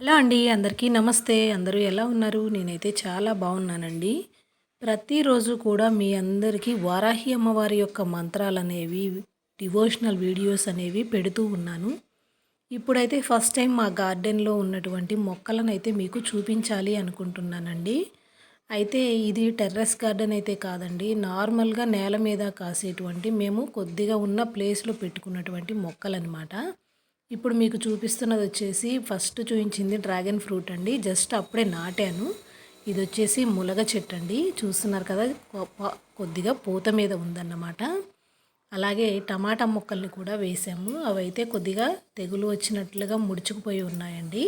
Hello అండి అందరికీ నమస్తే. అందరూ ఎలా ఉన్నారు? నేనైతే చాలా బాగున్నానండి. ప్రతిరోజు కూడా మీ అందరికీ వారాహి అమ్మవారి యొక్క మంత్రాలు అనేవి డివోషనల్ వీడియోస్ అనేవి పెడుతూ ఉన్నాను. ఇప్పుడైతే ఫస్ట్ టైం మా గార్డెన్లో ఉన్నటువంటి మొక్కలను అయితే మీకు చూపించాలి అనుకుంటున్నానండి. అయితే ఇది టెర్రస్ గార్డెన్ అయితే కాదండి. నార్మల్గా నేల మీద కాసేటువంటి మేము కొద్దిగా ఉన్న ప్లేస్లో పెట్టుకున్నటువంటి మొక్కలన్నమాట ఇప్పుడు మీకు చూపిస్తున్నది వచ్చేసి ఫస్ట్ చూపించింది డ్రాగన్ ఫ్రూట్ అండి. జస్ట్ అప్పుడే నాటాను. ఇది వచ్చేసి ములగ చెట్టు అండి. చూస్తున్నారు కదా కొద్దిగా పూత మీద ఉందన్నమాట. అలాగే టమాటా ముక్కల్ని కూడా వేసాము. అవైతే కొద్దిగా తెగులు వచ్చినట్లుగా ముడుచుకుపోయి ఉన్నాయండి.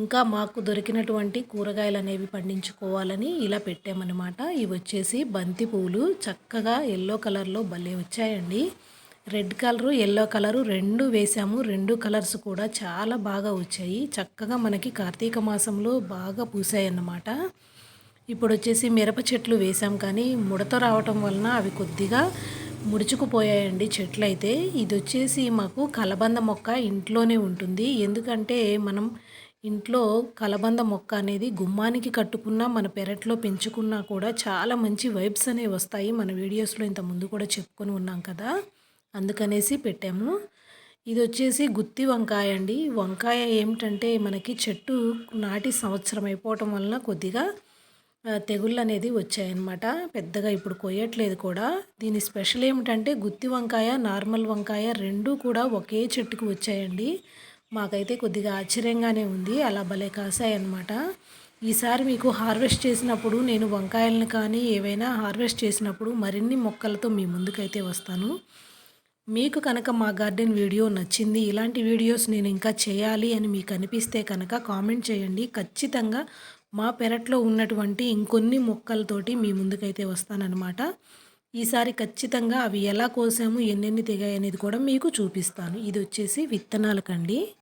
ఇంకా మాకు దొరికినటువంటి కూరగాయలు అనేవి పండించుకోవాలని ఇలా పెట్టామన్నమాట. ఇవి వచ్చేసి బంతి పువ్వులు చక్కగా ఎల్లో కలర్లో భలే వచ్చాయండి. రెడ్ కలరు ఎల్లో కలరు రెండు వేసాము. రెండు కలర్స్ కూడా చాలా బాగా వచ్చాయి. చక్కగా మనకి కార్తీక మాసంలో బాగా పూసాయి అన్నమాట ఇప్పుడు వచ్చేసి మిరప చెట్లు వేసాం కానీ ముడత రావటం వలన అవి కొద్దిగా ముడుచుకుపోయాయండి చెట్లు అయితే ఇది వచ్చేసి మాకు కలబంద మొక్క ఇంట్లోనే ఉంటుంది. ఎందుకంటే మనం ఇంట్లో కలబంద మొక్క అనేది గుమ్మానికి కట్టుకున్నా మన పెరట్లో పెంచుకున్నా కూడా చాలా మంచి వైబ్స్ అనేవి వస్తాయి. మన వీడియోస్లో ఇంత ముందు కూడా చెప్పుకొని ఉన్నాం కదా. అందుకనేసి పెట్టాము. ఇది వచ్చేసి గుత్తి వంకాయ అండి. వంకాయ ఏమిటంటే మనకి చెట్టు నాటి సంవత్సరం అయిపోవటం వలన కొద్దిగా తెగుళ్ళు అనేది వచ్చాయన్నమాట. పెద్దగా ఇప్పుడు కొయ్యట్లేదు కూడా. దీని స్పెషల్ ఏమిటంటే గుత్తి వంకాయ నార్మల్ వంకాయ రెండూ కూడా ఒకే చెట్టుకు వచ్చాయండి. మాకైతే కొద్దిగా ఆశ్చర్యంగానే ఉంది. అలా భలే కాసాయన్నమాట. ఈసారి మీకు హార్వెస్ట్ చేసినప్పుడు నేను వంకాయలను కానీ ఏవైనా హార్వెస్ట్ చేసినప్పుడు మరిన్ని మొక్కలతో మీ ముందుకైతే వస్తాను. మీకు కనుక మా గార్డెన్ వీడియో నచ్చింది ఇలాంటి వీడియోస్ నేను ఇంకా చేయాలి అని మీకు అనిపిస్తే కనుక కామెంట్ చేయండి. ఖచ్చితంగా మా పెరట్లో ఉన్నటువంటి ఇంకొన్ని మొక్కలతోటి మీ ముందుకైతే వస్తానన్నమాట. ఈసారి ఖచ్చితంగా అవి ఎలా కోసాము ఎన్నెన్ని తెగాయి అనేది కూడా మీకు చూపిస్తాను. ఇది వచ్చేసి విత్తనాలకండి.